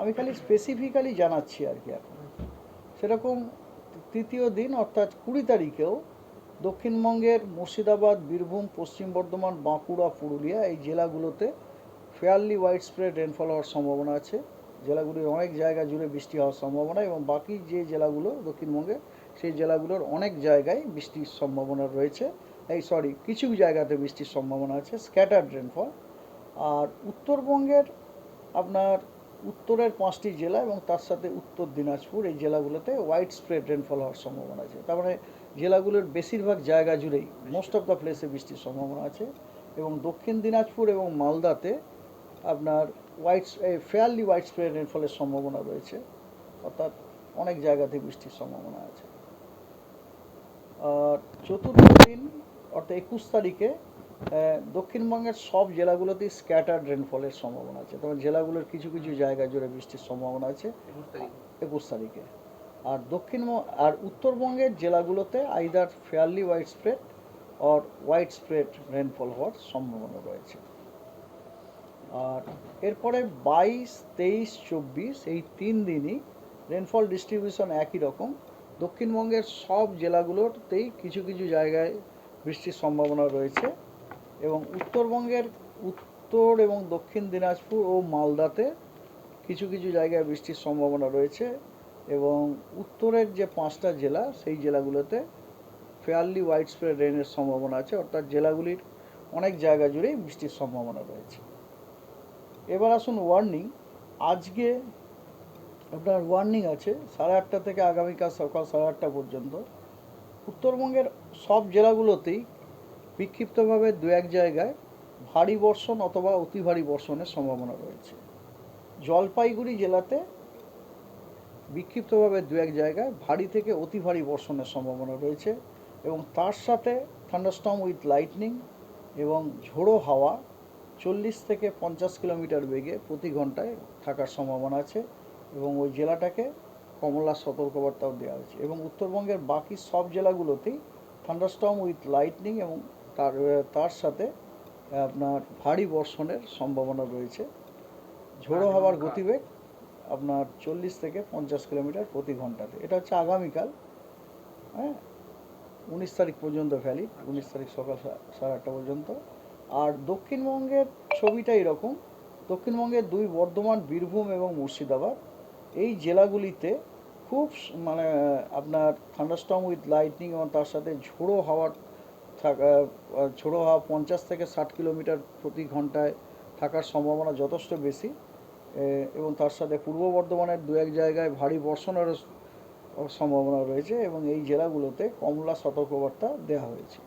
আমি খালি স্পেসিফিক্যালি জানাচ্ছি আর কি এখন। সেরকম তৃতীয় দিন, অর্থাৎ কুড়ি তারিখেও দক্ষিণবঙ্গের মুর্শিদাবাদ, বীরভূম, পশ্চিম বর্ধমান, বাঁকুড়া, পুরুলিয়া এই জেলাগুলোতে ফেয়ারলি ওয়াইড স্প্রেড রেনফল হওয়ার সম্ভাবনা আছে। জেলাগুলির অনেক জায়গা জুড়ে বৃষ্টি হওয়ার সম্ভাবনা এবং বাকি যে জেলাগুলো দক্ষিণবঙ্গে, সেই জেলাগুলোর অনেক জায়গায় বৃষ্টির সম্ভাবনা রয়েছে। এই সরি কিছু জায়গাতে বৃষ্টির সম্ভাবনা আছে স্ক্যাটার্ড রেনফল আর উত্তরবঙ্গের আপনার উত্তরের পাঁচটি জেলা এবং তার সাথে উত্তর দিনাজপুর, এই জেলাগুলোতে হোয়াইট স্প্রেড রেনফল হওয়ার সম্ভাবনা আছে। তার মানে জেলাগুলোর বেশিরভাগ জায়গা জুড়েই মোস্ট অফ দ্য প্লেসে বৃষ্টির সম্ভাবনা আছে এবং দক্ষিণ দিনাজপুর এবং মালদাতে আপনার হোয়াইট ফেয়ারলি হোয়াইট স্প্রেড রেনফলের সম্ভাবনা রয়েছে, অর্থাৎ অনেক জায়গাতে বৃষ্টির সম্ভাবনা আছে। চতুর্থ দিন, অর্থাৎ একুশ তারিখে দক্ষিণবঙ্গের সব জেলাগুলোতেই স্ক্যাটার্ড রেনফলের সম্ভাবনা আছে। তবে জেলাগুলোর কিছু কিছু জায়গা জুড়ে বৃষ্টির সম্ভাবনা আছে। একুশ তারিখে। আর দক্ষিণ আর উত্তরবঙ্গের জেলাগুলোতে either fairly widespread or widespread rainfall হওয়ার সম্ভাবনা রয়েছে। আর এরপরে বাইশ তেইশ চব্বিশ এই তিন দিনই রেনফল ডিস্ট্রিবিউশন একই রকম। দক্ষিণবঙ্গের সব জেলাগুলোতেই কিছু কিছু জায়গায় বৃষ্টির সম্ভাবনা রয়েছে। এবং উত্তরবঙ্গের উত্তর এবং দক্ষিণ দিনাজপুর ও মালদাতে কিছু কিছু জায়গায় বৃষ্টির সম্ভাবনা রয়েছে এবং উত্তরের যে পাঁচটা জেলা, সেই জেলাগুলোতে ফেয়ারলি হোয়াইট স্প্রেড রেনের সম্ভাবনা আছে। অর্থাৎ জেলাগুলির অনেক জায়গা জুড়েই বৃষ্টির সম্ভাবনা রয়েছে। এবার আসুন ওয়ার্নিং আজকে আপনার ওয়ার্নিং আছে সাড়ে আটটা থেকে আগামীকাল সকাল সাড়ে আটটা পর্যন্ত। উত্তরবঙ্গের সব জেলাগুলোতেই বিক্ষিপ্তভাবে দু এক জায়গায় ভারী বর্ষণ অথবা অতি ভারী বর্ষণের সম্ভাবনা রয়েছে। জলপাইগুড়ি জেলাতে বিক্ষিপ্তভাবে দু এক জায়গায় ভারী থেকে অতি ভারী বর্ষণের সম্ভাবনা রয়েছে এবং তার সাথে থান্ডারস্টর্ম উইথ লাইটনিং এবং ঝোড়ো হাওয়া চল্লিশ থেকে পঞ্চাশ কিলোমিটার বেগে প্রতি ঘন্টায় থাকার সম্ভাবনা আছে এবং ওই জেলাটাকে কমলা সতর্কবার্তাও দেওয়া হয়েছে। এবং উত্তরবঙ্গের বাকি সব জেলাগুলোতেই থান্ডারস্টর্ম উইথ লাইটনিং এবং তার তার সাথে আপনার ভারী বর্ষণের সম্ভাবনা রয়েছে। ঝোড়ো হাওয়ার গতিবেগ আপনার চল্লিশ থেকে পঞ্চাশ কিলোমিটার প্রতি ঘন্টাতে। এটা হচ্ছে আগামীকাল। হ্যাঁ? উনিশ তারিখ পর্যন্ত ভ্যালিড উনিশ তারিখ সকাল সাড়ে আটটা পর্যন্ত। আর দক্ষিণবঙ্গের ছবিটা এরকম দক্ষিণবঙ্গের দুই বর্ধমান বীরভূম এবং মুর্শিদাবাদ। এই জেলাগুলিতে খুব মানে আপনার থান্ডারস্টর্ম উইথ লাইটনিং এবং তার সাথে ঝোড়ো হাওয়ার থাকা ছোটো হাওয়া পঞ্চাশ থেকে ষাট কিলোমিটার প্রতি ঘন্টায় থাকার সম্ভাবনা যথেষ্ট বেশি। এবং তার সাথে পূর্ব বর্ধমানের দু এক জায়গায় ভারী বর্ষণেরও সম্ভাবনা রয়েছে এবং এই জেলাগুলোতে কমলা সতর্কবার্তা দেওয়া হয়েছে।